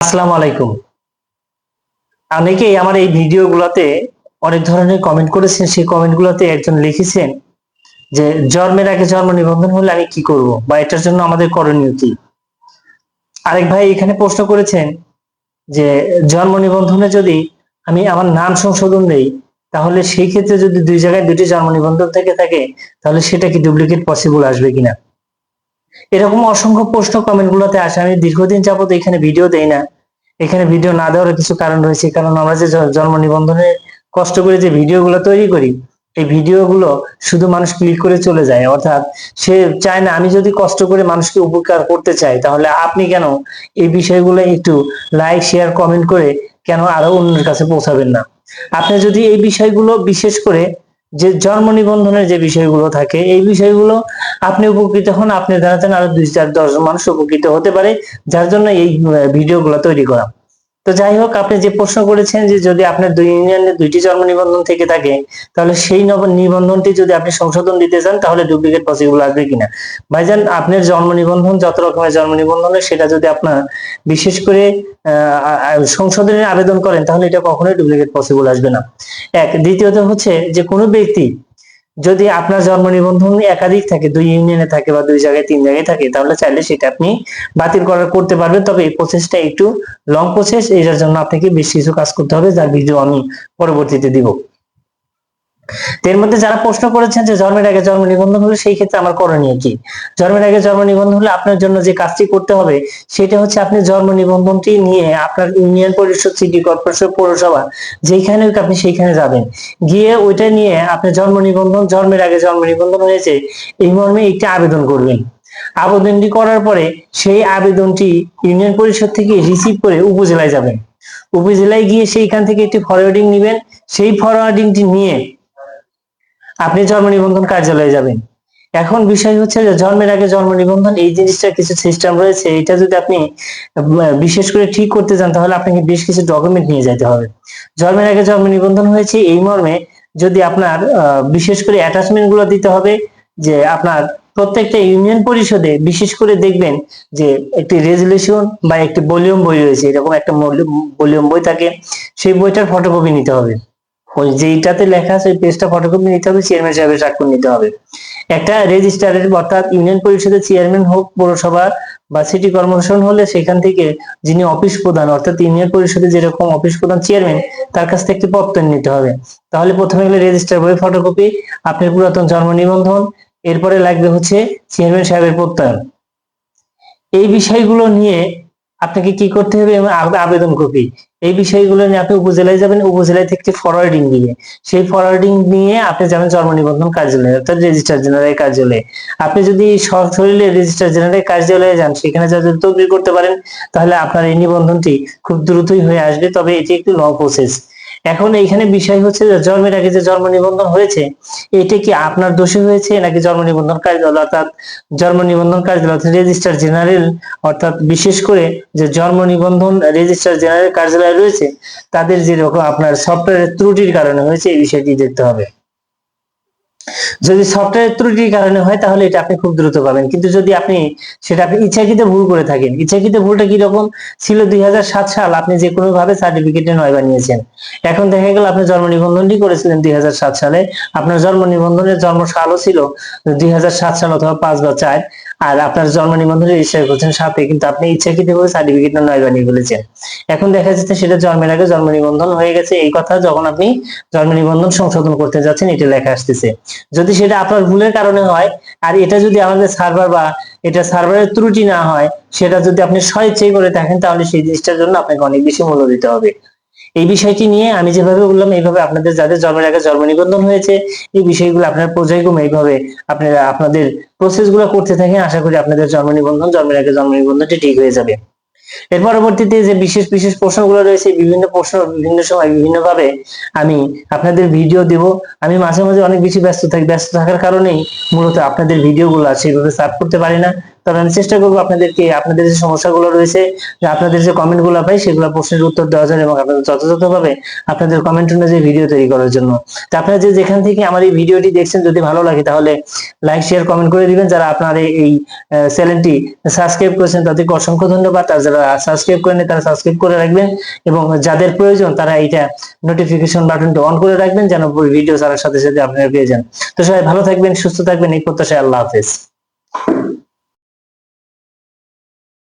আসসালামু আলাইকুম। অনেকেই আমার এই ভিডিওগুলোতে অনেক ধরনের কমেন্ট করেছেন, সেই কমেন্টগুলোতে একজন লিখেছেন যে, জন্মের আগে জন্ম নিবন্ধন হলে আমি কি করব বা এটার জন্য আমাদের করণীয় কি? আরেক ভাই এখানে প্রশ্ন করেছেন যে, জন্ম নিবন্ধনে যদি আমি আমার নাম সংশোধন দেই, তাহলে সেই ক্ষেত্রে যদি দুই জায়গায় দুটি জন্ম নিবন্ধন থেকে থাকে, তাহলে সেটা কি ডুপ্লিকেট পসিবল আসবে কিনা? এরকম অসংখ্য প্রশ্ন কমেন্ট গুলোতে আসে। আমি দীর্ঘদিন যাবত এখানে ভিডিও দেই না। এখানে ভিডিও না দেওয়ার কিছু কারণ রয়েছে। কারণ আমরা যে জন্ম নিবন্ধনে কষ্ট করে যে ভিডিও গুলো তৈরি করি, এই ভিডিও গুলো শুধু মানুষ ক্লিক করে চলে যায়। অর্থাৎ সে চায় না, আমি যদি কষ্ট করে মানুষকে উপকার করতে চাই, তাহলে আপনি কেন এই বিষয়গুলো একটু লাইক শেয়ার কমেন্ট করে কেন আরও অন্যের কাছে পৌঁছাবেন না? আপনি যদি এই বিষয়গুলো বিশেষ করে যে জন্ম নিবন্ধনের যে বিষয়গুলো থাকে, এই বিষয়গুলো আপনি উপকৃত হন, আপনি জানাতেন আরও দুই চার দশ মানুষ উপকৃত হতে পারে, যার জন্য এই ভিডিওগুলো তৈরি করা। তো যাই হোক, আপনি যে প্রশ্ন করেছেন যে যদি আপনার দুই ইউনিয়নে দুইটি জন্ম নিবন্ধন থেকে থাকে, তাহলে সেই নব- নিবন্ধনটি যদি আপনি সংশোধন দিতে চান, তাহলে ডুপ্লিকেট পসিবল আসবে কিনা? ভাইজান, আপনার জন্ম নিবন্ধন যত রকমের জন্ম নিবন্ধন সেটা যদি আপনার বিশেষ করে সংশোধনের আবেদন করেন, তাহলে এটা কখনোই ডুপ্লিকেট পসিবল আসবে না। এক, দ্বিতীয়ত হচ্ছে যে কোনো ব্যক্তি যদি আপনার জন্ম নিবন্ধন একাধিক থাকে, দুই ইউনিয়নে থাকে বা দুই জায়গায়, তিন জায়গায় থাকে, তাহলে চাইলে সেটা আপনি বাতিল করার করতে পারবেন। তবে এই প্রসেসটা একটু লং প্রসেস এটার জন্য আপনাকে বেশ কিছু কাজ করতে হবে, যার ভিডিও আমি পরবর্তীতে দিব। এর মধ্যে যারা প্রশ্ন করেছেন যে জন্মের আগে জন্ম নিবন্ধন হলে সেই ক্ষেত্রে আমার করণীয় কি? জন্মের আগে জন্ম নিবন্ধন হলে আপনার জন্য যে কাজটি করতে হবে, সেটা হচ্ছে আপনি জন্ম নিবন্ধনটি নিয়ে আপনার ইউনিয়ন পরিষদ, সিটি কর্পোরেশন, পৌরসভা, যেখানে আপনি সেইখানে যাবেন। গিয়ে ওইটা নিয়ে আপনি জন্ম নিবন্ধন, জন্মের আগে জন্ম নিবন্ধন হয়েছে, এই মর্মে একটি আবেদন করবেন। আবেদনটি করার পরে সেই আবেদনটি ইউনিয়ন পরিষদ থেকে রিসিভ করে উপজেলায় যাবেন। উপজেলায় গিয়ে সেইখান থেকে একটি ফরওয়ার্ডিং নেবেন। সেই ফরওয়ার্ডিংটি নিয়ে আপনি জন্ম নিবন্ধন কার্যালয়ে যাবেন। এখন বিষয় হচ্ছে যে জন্মের আগে জন্ম নিবন্ধন, এই জিনিসটা কিছু সিস্টেম রয়েছে এটা যদি আপনি বিশেষ করে ঠিক করতে চান তাহলে আপনাকে বেশ কিছু ডকুমেন্ট নিয়ে যেতে হবে। জন্মের আগে জন্ম নিবন্ধন হয়েছে, এই মর্মে যদি আপনার বিশেষ করে অ্যাটাচমেন্টগুলো দিতে হবে, যে আপনার প্রত্যেকটা ইউনিয়ন পরিষদে বিশেষ করে দেখবেন যে একটি রেজুলেশন বা একটি ভলিউম বই রয়েছে, এরকম একটা ভলিউম বই থাকে, সেই বইটার ফটোকপি নিতে হবে। ওই যেইটাতে লেখা আছে পেজটা ফটোকপি নিতে হবে চেয়ারম্যান সাহেবের স্বাক্ষর নিতে হবে। একটা রেজিস্টারের অর্থাৎ ইউনিয়ন পরিষদের চেয়ারম্যান হোক, পৌরসভা বা সিটি কর্পোরেশন হলে সেখান থেকে যিনি অফিস প্রধান, অর্থাৎ ইউনিয়ন পরিষদের যেরকম অফিস প্রধান চেয়ারম্যান তার কাছ থেকে একটি পত্তন নিতে হবে। তাহলে প্রথমে গেলে রেজিস্টার বই ফটোকপি আপনার পুরাতন জন্ম নিবন্ধন, এরপরে লাগবে হচ্ছে চেয়ারম্যান সাহেবের প্রত্যয়ন। এই বিষয়গুলো নিয়ে আপনাকে কি করতে হবে? আবেদন কপি। এই বিষয়গুলো নিয়ে আপনি উপজেলায় যাবেন উপজেলায় থেকে ফরওয়ার্ডিং নিয়ে। সেই ফরওয়ার্ডিং নিয়ে আপনি যাবেন জন্ম নিবন্ধন কার্যালয়ে, অর্থাৎ রেজিস্ট্রার জেনারেল কার্যালয়ে। আপনি যদি সশরীরে রেজিস্ট্রার জেনারেল কার্যালয়ে যান, সেখানে যদি তদবির করতে পারেন, তাহলে আপনার এই নিবন্ধনটি খুব দ্রুতই হয়ে আসবে। তবে এটি একটি লং প্রসেস এখন এইখানে বিষয় হচ্ছে যে জন্মের আগে যে জন্ম নিবন্ধন হয়েছে, এটা কি আপনার দোষী হয়েছে নাকি জন্ম নিবন্ধন কার্যালয়? অর্থাৎ জন্ম নিবন্ধন কার্যালয় রেজিস্ট্রার জেনারেল, অর্থাৎ বিশেষ করে যে জন্ম নিবন্ধন রেজিস্ট্রার জেনারেল কার্যালয় রয়েছে, তাদের যেরকম আপনার সফটওয়্যারের ত্রুটির কারণে হয়েছে, এই বিষয়টি দেখতে হবে। যদি সফটওয়্যার ত্রুটির কারণে হয়, তাহলে এটা আপনি খুব দ্রুত পাবেন। কিন্তু যদি আপনি সেটা আপনি ইচ্ছাকৃত ভুল করে থাকেন, ইচ্ছাকৃত ভুলটা কি রকম ছিল দুই সাল, আপনি যে কোনো ভাবে সার্টিফিকেটে নয় বানিয়েছেন। এখন দেখা গেল আপনি জন্ম নিবন্ধনটি করেছিলেন দুই সালে। আপনার জন্ম নিবন্ধনের জন্ম সালও ছিল দুই সাল অথবা পাঁচ বা চার। আর আপনার জন্ম নিবন্ধনে রেজিস্টার করছেন সাথে কিন্তু আপনি ইচ্ছাকৃত ভাবে সার্টিফিকেট নয় বানিয়ে ফেলেছেন। এখন দেখা যাচ্ছে সেটা জন্মের আগে জন্ম নিবন্ধন হয়ে গেছে। এই কথা যখন আপনি জন্ম নিবন্ধন সংশোধন করতে যাচ্ছেন, এটা লেখা আসতেছে। যদি সেটা আপনার ভুলের কারণে হয়, আর এটা যদি আমাদের সার্ভার বা এটা সার্ভারের ত্রুটি না হয়, সেটা যদি আপনি স্বেচ্ছাই করে থাকেন, তাহলে সেই জিনিসটার জন্য আপনাকে অনেক বেশি মূল্য দিতে হবে। এই বিষয়টি নিয়ে আমি যেভাবে বললাম, এইভাবে আপনাদের যাদের জন্মের আগে জন্ম নিবন্ধন হয়েছে, এই বিষয়গুলো আপনার পর্যায়ক্রমে এইভাবে আপনারা, আপনাদের প্রসেসগুলো করতে থাকেন, আশা করি আপনাদের জন্ম নিবন্ধন, জন্মের আগে জন্ম নিবন্ধনটি ঠিক হয়ে যাবে। এর পরবর্তীতে যে বিশেষ বিশেষ প্রশ্নগুলো রয়েছে, বিভিন্ন প্রশ্ন বিভিন্ন সময় বিভিন্ন ভাবে আমি আপনাদের ভিডিও দেব। আমি মাঝে মাঝে অনেক বেশি ব্যস্ত থাকি, ব্যস্ত থাকার কারণেই মূলত আপনাদের ভিডিওগুলো সেভাবে সার্ভ করতে পারি না। তবে আমি চেষ্টা করব আপনাদেরকে, আপনাদের যে সমস্যাগুলো রয়েছে আপনাদের যে কমেন্টগুলো পাই, সেগুলো প্রশ্নের উত্তর দেওয়া যায় এবং আপনাদের যথাযথভাবে আপনাদের কমেন্ট অনুযায়ী ভিডিও তৈরি করার জন্য। তো আপনারা যে যেখান থেকে আমার এই ভিডিওটি দেখছেন, যদি ভালো লাগে তাহলে লাইক শেয়ার কমেন্ট করে দিবেন। যারা আপনার এই চ্যানেলটি সাবস্ক্রাইব করেছেন, তাদেরকে অসংখ্য ধন্যবাদ। আর যারা সাবস্ক্রাইব করেন তারা সাবস্ক্রাইব করে রাখবেন এবং যাদের প্রয়োজন, তারা এইটা নোটিফিকেশন বাটনটা অন করে রাখবেন, যেন ভিডিও ছাড়ার সাথে সাথে আপনারা পেয়ে যান। তো সবাই ভালো থাকবেন, সুস্থ থাকবেন। এই প্রত্যাশায় আল্লাহ হাফেজ।